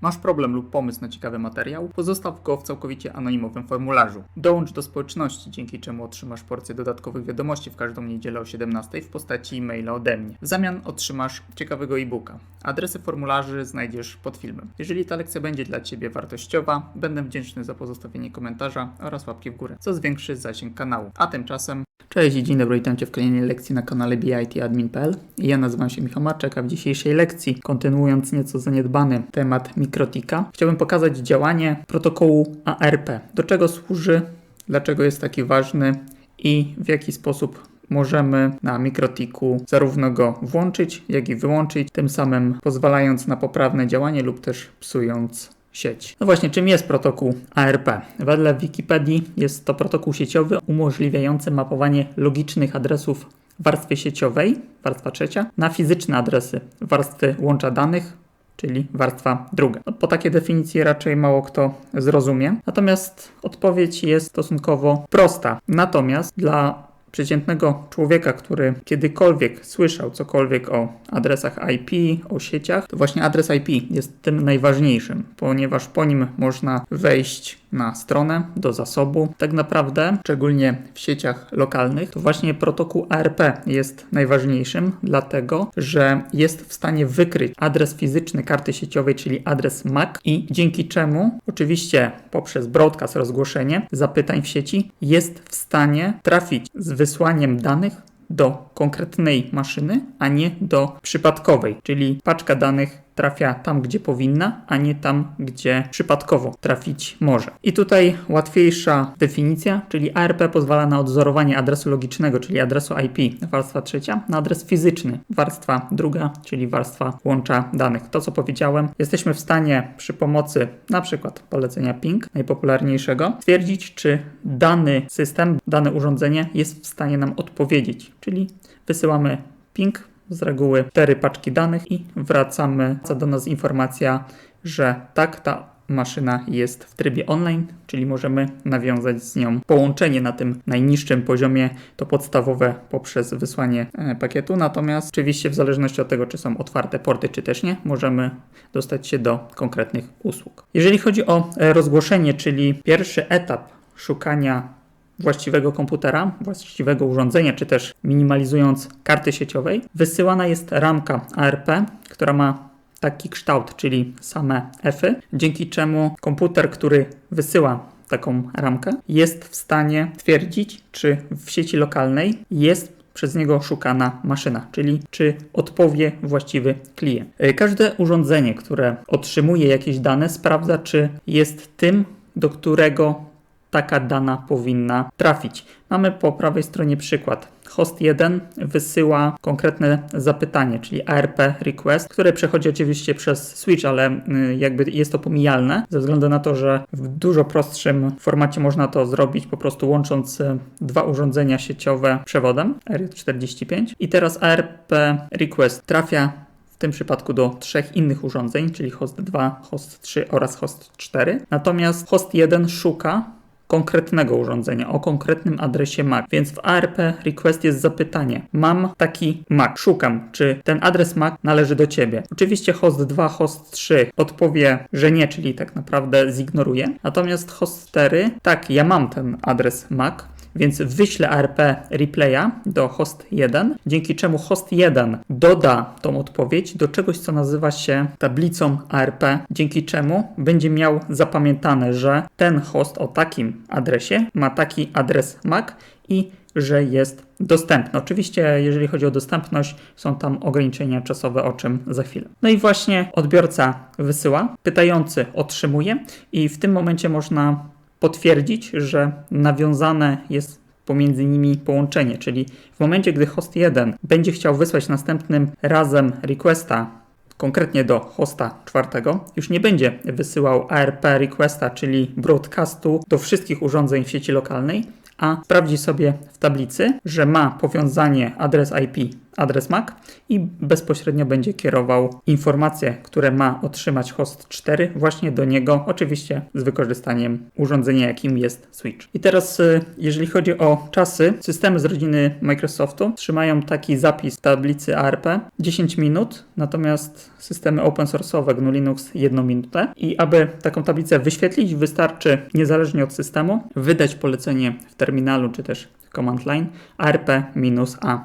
Masz problem lub pomysł na ciekawy materiał? Pozostaw go w całkowicie anonimowym formularzu. Dołącz do społeczności, dzięki czemu otrzymasz porcję dodatkowych wiadomości w każdą niedzielę o 17 w postaci e-maila ode mnie. W zamian otrzymasz ciekawego e-booka. Adresy formularzy znajdziesz pod filmem. Jeżeli ta lekcja będzie dla Ciebie wartościowa, będę wdzięczny za pozostawienie komentarza oraz łapki w górę, co zwiększy zasięg kanału. A tymczasem Cześć i dzień dobry, witam Cię w kolejnej lekcji na kanale bitadmin.pl. Ja nazywam się Michał Marczek, a w dzisiejszej lekcji, kontynuując nieco zaniedbany temat mikrotika, chciałbym pokazać działanie protokołu ARP. Do czego służy, dlaczego jest taki ważny i w jaki sposób możemy na mikrotiku zarówno go włączyć, jak i wyłączyć, tym samym pozwalając na poprawne działanie lub też psując sieć. No właśnie, czym jest protokół ARP? Wedle Wikipedii jest to protokół sieciowy umożliwiający mapowanie logicznych adresów warstwy sieciowej, warstwa trzecia, na fizyczne adresy warstwy łącza danych, czyli warstwa druga. No, po takiej definicji raczej mało kto zrozumie. Natomiast odpowiedź jest stosunkowo prosta. Natomiast dla przeciętnego człowieka, który kiedykolwiek słyszał cokolwiek o adresach IP, o sieciach, to właśnie adres IP jest tym najważniejszym, ponieważ po nim można wejść na stronę do zasobu. Tak naprawdę, szczególnie w sieciach lokalnych, to właśnie protokół ARP jest najważniejszym, dlatego że jest w stanie wykryć adres fizyczny karty sieciowej, czyli adres MAC i dzięki czemu, oczywiście poprzez broadcast rozgłoszenie zapytań w sieci, jest w stanie trafić z wysłaniem danych do konkretnej maszyny, a nie do przypadkowej, czyli paczka danych trafia tam, gdzie powinna, a nie tam, gdzie przypadkowo trafić może. I tutaj łatwiejsza definicja, czyli ARP pozwala na odzorowanie adresu logicznego, czyli adresu IP, warstwa trzecia, na adres fizyczny, warstwa druga, czyli warstwa łącza danych. To, co powiedziałem, jesteśmy w stanie przy pomocy na przykład polecenia ping, najpopularniejszego, stwierdzić, czy dany system, dane urządzenie jest w stanie nam odpowiedzieć, czyli wysyłamy ping, z reguły cztery paczki danych i wracamy, do nas informacja, że tak, ta maszyna jest w trybie online, czyli możemy nawiązać z nią połączenie na tym najniższym poziomie, to podstawowe poprzez wysłanie e, pakietu. Natomiast oczywiście w zależności od tego, czy są otwarte porty, czy też nie, możemy dostać się do konkretnych usług. Jeżeli chodzi o e, rozgłoszenie, czyli pierwszy etap szukania właściwego komputera, właściwego urządzenia, czy też minimalizując karty sieciowej, wysyłana jest ramka ARP, która ma taki kształt, czyli same Fy, dzięki czemu komputer, który wysyła taką ramkę, jest w stanie twierdzić, czy w sieci lokalnej jest przez niego szukana maszyna, czyli czy odpowie właściwy klient. Każde urządzenie, które otrzymuje jakieś dane, sprawdza, czy jest tym, do którego taka dana powinna trafić. Mamy po prawej stronie przykład. Host 1 wysyła konkretne zapytanie, czyli ARP request, które przechodzi oczywiście przez switch, ale y, jakby jest to pomijalne, ze względu na to, że w dużo prostszym formacie można to zrobić po prostu łącząc y, dwa urządzenia sieciowe przewodem RJ45. I teraz ARP request trafia w tym przypadku do trzech innych urządzeń, czyli host 2, host 3 oraz host 4. Natomiast host 1 szuka konkretnego urządzenia, o konkretnym adresie MAC. Więc w ARP request jest zapytanie: Mam taki MAC, szukam, czy ten adres MAC należy do ciebie. Oczywiście host 2, host 3 odpowie, że nie, czyli tak naprawdę zignoruje. Natomiast host 4, tak, ja mam ten adres MAC, więc wyślę ARP replaya do host 1, dzięki czemu host 1 doda tą odpowiedź do czegoś, co nazywa się tablicą ARP, dzięki czemu będzie miał zapamiętane, że ten host o takim adresie ma taki adres MAC i że jest dostępny. Oczywiście, jeżeli chodzi o dostępność, są tam ograniczenia czasowe, o czym za chwilę. No i właśnie odbiorca wysyła, pytający otrzymuje, i w tym momencie można potwierdzić, że nawiązane jest pomiędzy nimi połączenie, czyli w momencie, gdy host 1 będzie chciał wysłać następnym razem requesta konkretnie do hosta czwartego, już nie będzie wysyłał ARP requesta, czyli broadcastu do wszystkich urządzeń w sieci lokalnej, a sprawdzi sobie w tablicy, że ma powiązanie adres IP adres MAC i bezpośrednio będzie kierował informacje, które ma otrzymać host 4 właśnie do niego, oczywiście z wykorzystaniem urządzenia, jakim jest Switch. I teraz, y, jeżeli chodzi o czasy, systemy z rodziny Microsoftu trzymają taki zapis w tablicy ARP 10 minut, natomiast systemy open source'owe GNU Linux 1 minutę. I aby taką tablicę wyświetlić, wystarczy niezależnie od systemu wydać polecenie w terminalu czy też command line arp-a,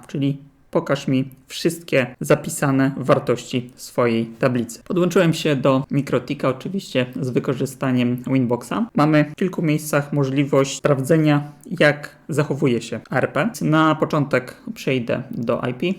czyli pokaż mi wszystkie zapisane wartości swojej tablicy. Podłączyłem się do Mikrotika oczywiście z wykorzystaniem Winboxa. Mamy w kilku miejscach możliwość sprawdzenia jak zachowuje się ARP. Na początek przejdę do IP.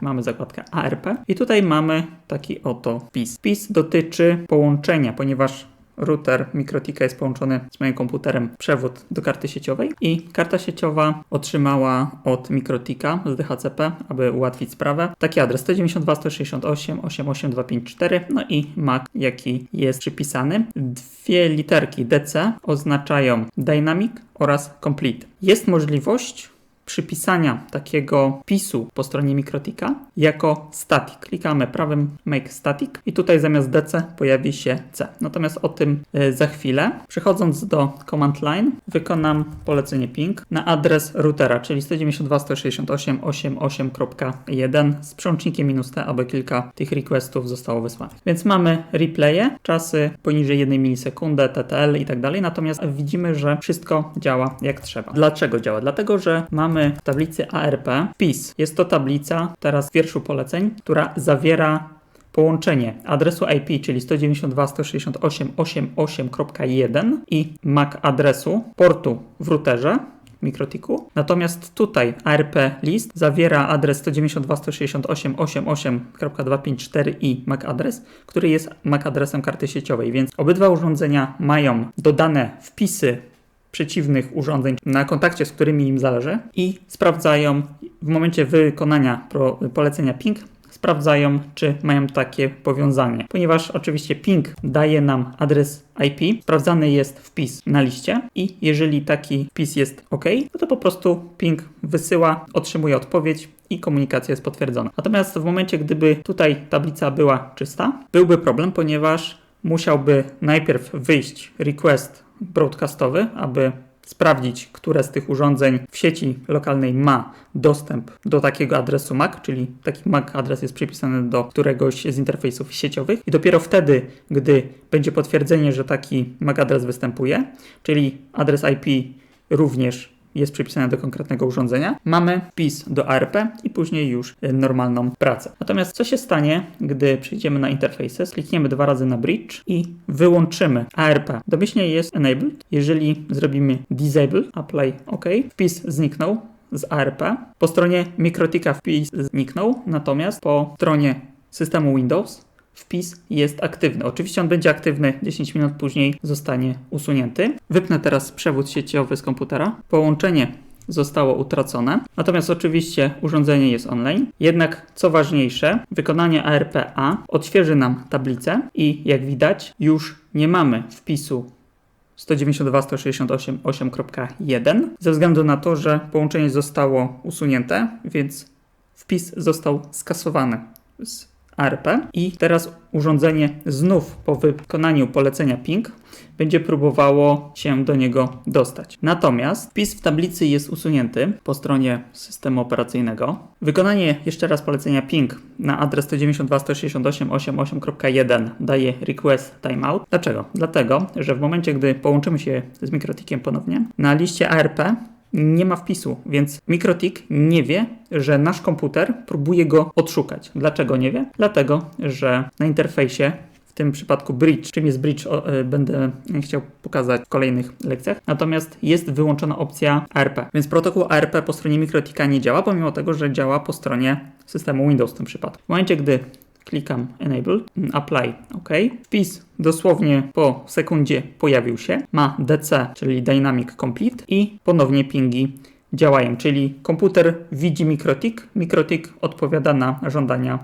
Mamy zakładkę ARP i tutaj mamy taki oto wpis. Wpis dotyczy połączenia, ponieważ router Mikrotika jest połączony z moim komputerem przewód do karty sieciowej i karta sieciowa otrzymała od Mikrotika z DHCP, aby ułatwić sprawę, taki adres 192.168.88254 no i MAC jaki jest przypisany. Dwie literki DC oznaczają Dynamic oraz Complete. Jest możliwość przypisania takiego pisu po stronie Mikrotika jako static. Klikamy prawym Make Static i tutaj zamiast DC pojawi się C. Natomiast o tym y, za chwilę. Przechodząc do command line wykonam polecenie ping na adres routera, czyli 192.168.88.1 z przełącznikiem minus T, aby kilka tych requestów zostało wysłanych. Więc mamy replaye, czasy poniżej 1 milisekundy, TTL i tak dalej, natomiast widzimy, że wszystko działa jak trzeba. Dlaczego działa? Dlatego, że mamy w tablicy ARP wpis. Jest to tablica, teraz w wierszu poleceń, która zawiera połączenie adresu IP, czyli 192.168.88.1 i MAC adresu portu w routerze Mikrotiku. Natomiast tutaj ARP list zawiera adres 192.168.88.254 i MAC adres, który jest MAC adresem karty sieciowej, więc obydwa urządzenia mają dodane wpisy przeciwnych urządzeń na kontakcie, z którymi im zależy i sprawdzają w momencie wykonania polecenia ping sprawdzają, czy mają takie powiązanie. Ponieważ oczywiście ping daje nam adres IP, sprawdzany jest wpis na liście i jeżeli taki wpis jest OK, no to po prostu ping wysyła, otrzymuje odpowiedź i komunikacja jest potwierdzona. Natomiast w momencie, gdyby tutaj tablica była czysta, byłby problem, ponieważ musiałby najpierw wyjść request broadcastowy, aby sprawdzić, które z tych urządzeń w sieci lokalnej ma dostęp do takiego adresu MAC, czyli taki MAC adres jest przypisany do któregoś z interfejsów sieciowych. I dopiero wtedy, gdy będzie potwierdzenie, że taki MAC adres występuje, czyli adres IP również jest przypisane do konkretnego urządzenia, mamy wpis do ARP i później już y, normalną pracę. Natomiast co się stanie, gdy przejdziemy na Interfaces, klikniemy dwa razy na Bridge i wyłączymy ARP. Domyślnie jest Enabled. Jeżeli zrobimy Disable, Apply OK, wpis zniknął z ARP. Po stronie Mikrotika wpis zniknął, natomiast po stronie systemu Windows wpis jest aktywny. Oczywiście on będzie aktywny 10 minut później zostanie usunięty. Wypnę teraz przewód sieciowy z komputera. Połączenie zostało utracone. Natomiast oczywiście urządzenie jest online. Jednak co ważniejsze, wykonanie ARPA odświeży nam tablicę i jak widać już nie mamy wpisu 192.168.8.1 ze względu na to, że połączenie zostało usunięte, więc wpis został skasowany z I teraz urządzenie znów po wykonaniu polecenia ping będzie próbowało się do niego dostać. Natomiast wpis w tablicy jest usunięty po stronie systemu operacyjnego. Wykonanie jeszcze raz polecenia ping na adres 192.168.8.1 daje request timeout. Dlaczego? Dlatego, że w momencie, gdy połączymy się z Mikrotikiem ponownie, na liście ARP nie ma wpisu, więc Mikrotik nie wie, że nasz komputer próbuje go odszukać. Dlaczego nie wie? Dlatego, że na interfejsie w tym przypadku bridge, czym jest bridge, o, y, będę chciał pokazać w kolejnych lekcjach. Natomiast jest wyłączona opcja ARP, więc protokół ARP po stronie Mikrotika nie działa, pomimo tego, że działa po stronie systemu Windows w tym przypadku. W momencie, gdy Klikam Enable, Apply, OK. Wpis dosłownie po sekundzie pojawił się. Ma DC, czyli Dynamic Complete i ponownie pingi działają, czyli komputer widzi mikrotik, mikrotik odpowiada na żądania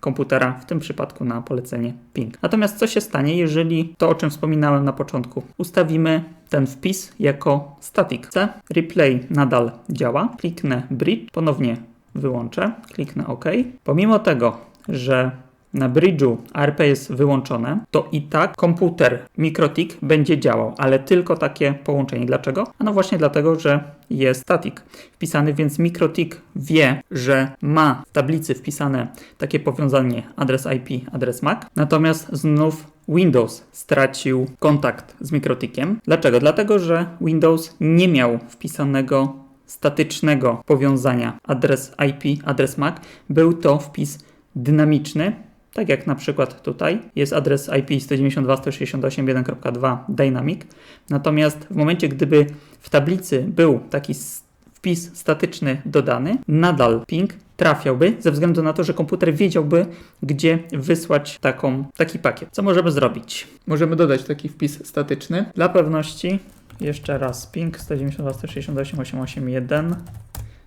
komputera, w tym przypadku na polecenie ping. Natomiast co się stanie, jeżeli to, o czym wspominałem na początku, ustawimy ten wpis jako static C, replay nadal działa, kliknę bridge, ponownie wyłączę, kliknę OK. Pomimo tego, że na bridge'u ARP jest wyłączone, to i tak komputer MikroTik będzie działał, ale tylko takie połączenie. Dlaczego? No właśnie dlatego, że jest static wpisany, więc MikroTik wie, że ma w tablicy wpisane takie powiązanie adres IP, adres MAC, natomiast znów Windows stracił kontakt z MikroTikiem. Dlaczego? Dlatego, że Windows nie miał wpisanego statycznego powiązania adres IP, adres MAC. Był to wpis dynamiczny, tak jak na przykład tutaj jest adres IP 192.168.1.2 Dynamic. Natomiast w momencie, gdyby w tablicy był taki wpis statyczny dodany, nadal ping trafiałby ze względu na to, że komputer wiedziałby, gdzie wysłać taką, taki pakiet. Co możemy zrobić? Możemy dodać taki wpis statyczny. Dla pewności jeszcze raz ping 192.168.881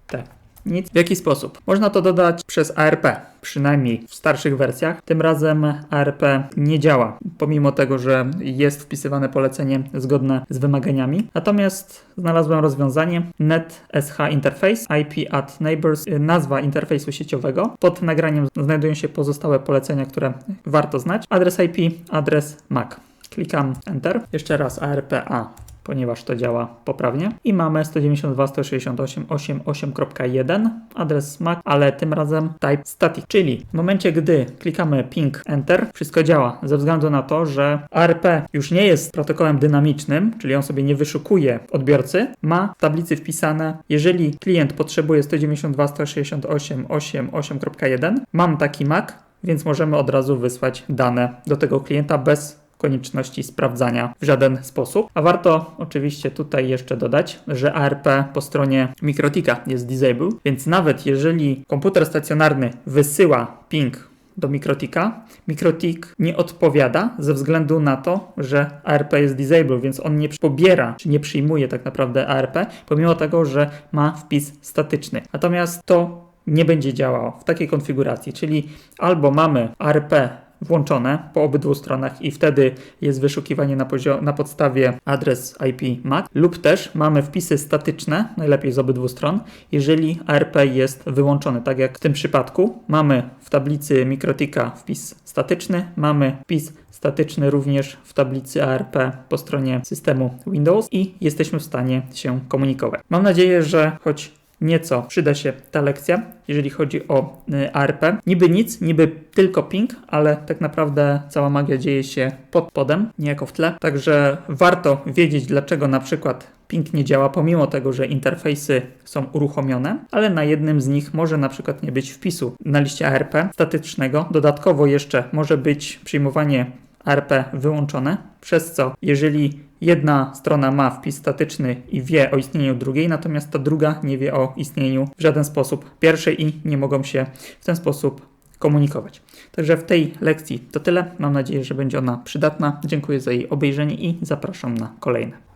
T. Nic. W jaki sposób? Można to dodać przez ARP, przynajmniej w starszych wersjach. Tym razem ARP nie działa, pomimo tego, że jest wpisywane polecenie zgodne z wymaganiami. Natomiast znalazłem rozwiązanie NetSH Interface IP at Neighbors, y, nazwa interfejsu sieciowego. Pod nagraniem znajdują się pozostałe polecenia, które warto znać. Adres IP, adres MAC. Klikam Enter. Jeszcze raz ARPA ponieważ to działa poprawnie. I mamy 192.168.8.1 adres MAC, ale tym razem type static, czyli w momencie, gdy klikamy ping enter, wszystko działa ze względu na to, że ARP już nie jest protokołem dynamicznym, czyli on sobie nie wyszukuje odbiorcy, ma w tablicy wpisane, jeżeli klient potrzebuje 192.168.8.8.1, mam taki MAC, więc możemy od razu wysłać dane do tego klienta bez konieczności sprawdzania w żaden sposób. A warto oczywiście tutaj jeszcze dodać, że ARP po stronie MikroTika jest disabled, więc nawet jeżeli komputer stacjonarny wysyła ping do MikroTika, MikroTik nie odpowiada ze względu na to, że ARP jest disabled, więc on nie pobiera, czy nie przyjmuje tak naprawdę ARP, pomimo tego, że ma wpis statyczny. Natomiast to nie będzie działało w takiej konfiguracji, czyli albo mamy ARP włączone po obydwu stronach i wtedy jest wyszukiwanie na, na podstawie adres IP MAC lub też mamy wpisy statyczne, najlepiej z obydwu stron, jeżeli ARP jest wyłączony. Tak jak w tym przypadku mamy w tablicy MikroTika wpis statyczny, mamy wpis statyczny również w tablicy ARP po stronie systemu Windows i jesteśmy w stanie się komunikować. Mam nadzieję, że choć nieco przyda się ta lekcja, jeżeli chodzi o y, ARP. Niby nic, niby tylko ping, ale tak naprawdę cała magia dzieje się pod podem, niejako w tle. Także warto wiedzieć, dlaczego na przykład ping nie działa, pomimo tego, że interfejsy są uruchomione, ale na jednym z nich może na przykład nie być wpisu na liście ARP statycznego. Dodatkowo jeszcze może być przyjmowanie ARP wyłączone, przez co jeżeli jedna strona ma wpis statyczny i wie o istnieniu drugiej, natomiast ta druga nie wie o istnieniu w żaden sposób pierwszej i nie mogą się w ten sposób komunikować. Także w tej lekcji to tyle. Mam nadzieję, że będzie ona przydatna. Dziękuję za jej obejrzenie i zapraszam na kolejne.